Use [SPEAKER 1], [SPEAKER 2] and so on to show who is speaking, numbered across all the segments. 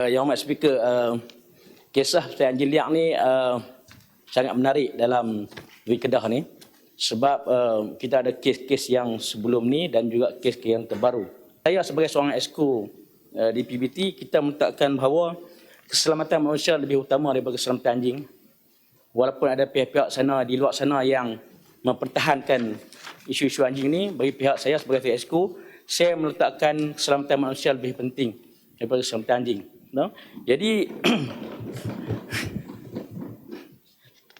[SPEAKER 1] Uh, Yang Hormat Speaker, uh, kisah pasal anjing liak ni uh, sangat menarik dalam Dwi Kedah ni sebab uh, kita ada kes-kes yang sebelum ni dan juga kes-kes yang terbaru. Saya sebagai seorang esko uh, di PBT, kita meletakkan bahawa keselamatan manusia lebih utama daripada keselamatan anjing. Walaupun ada pihak-pihak sana di luar sana yang mempertahankan isu-isu anjing ni, bagi pihak saya sebagai esko, saya meletakkan keselamatan manusia lebih penting daripada keselamatan anjing. No? Jadi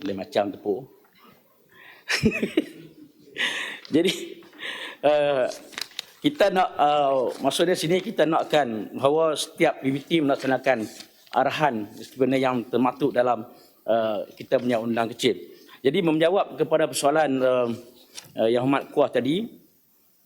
[SPEAKER 1] boleh macam tepuk. Jadi uh, kita nak uh, maksudnya sini kita nakkan bahawa setiap PBT melaksanakan arahan sebenarnya yang termaktub dalam uh, kita punya undang kecil. Jadi menjawab kepada persoalan uh, uh, yang hormat kuah tadi,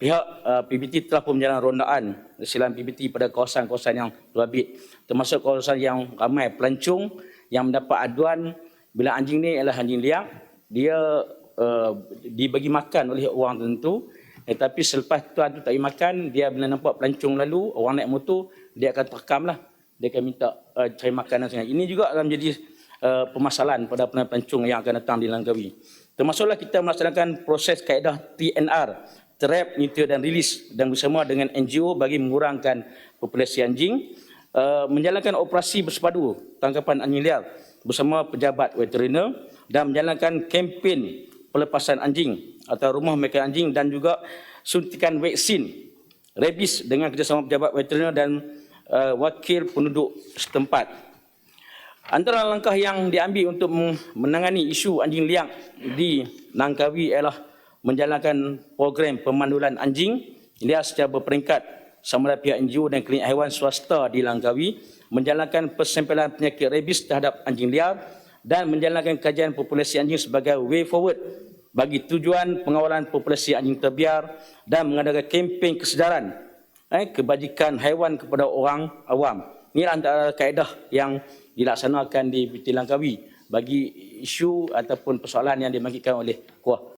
[SPEAKER 1] Pihak uh, PBT telah pun menjalankan rondaan silam PBT pada kawasan-kawasan yang terbabit termasuk kawasan yang ramai pelancong yang mendapat aduan bila anjing ni adalah anjing liar. Dia uh, dibagi makan oleh orang tertentu. Tetapi selepas tuan tu tak makan dia bila nampak pelancong lalu orang naik motor dia akan terkam lah dia akan minta uh, cari makanan sangat. Ini juga akan menjadi uh, permasalahan pada pelancong yang akan datang di Langkawi. Termasuklah kita melaksanakan proses kaedah TNR trap, neuter dan rilis dan bersama dengan NGO bagi mengurangkan populasi anjing uh, menjalankan operasi bersepadu tangkapan anjing liar bersama pejabat veteriner dan menjalankan kempen pelepasan anjing atau rumah mereka anjing dan juga suntikan vaksin rabies dengan kerjasama pejabat veteriner dan uh, wakil penduduk setempat. Antara langkah yang diambil untuk menangani isu anjing liar di Langkawi ialah menjalankan program pemandulan anjing dia secara berperingkat sama ada pihak NGO dan klinik haiwan swasta di Langkawi menjalankan persempelan penyakit rabies terhadap anjing liar dan menjalankan kajian populasi anjing sebagai way forward bagi tujuan pengawalan populasi anjing terbiar dan mengadakan kempen kesedaran eh, kebajikan haiwan kepada orang awam. Ini antara kaedah yang dilaksanakan di PT Langkawi bagi isu ataupun persoalan yang dimangkitkan oleh Kuah.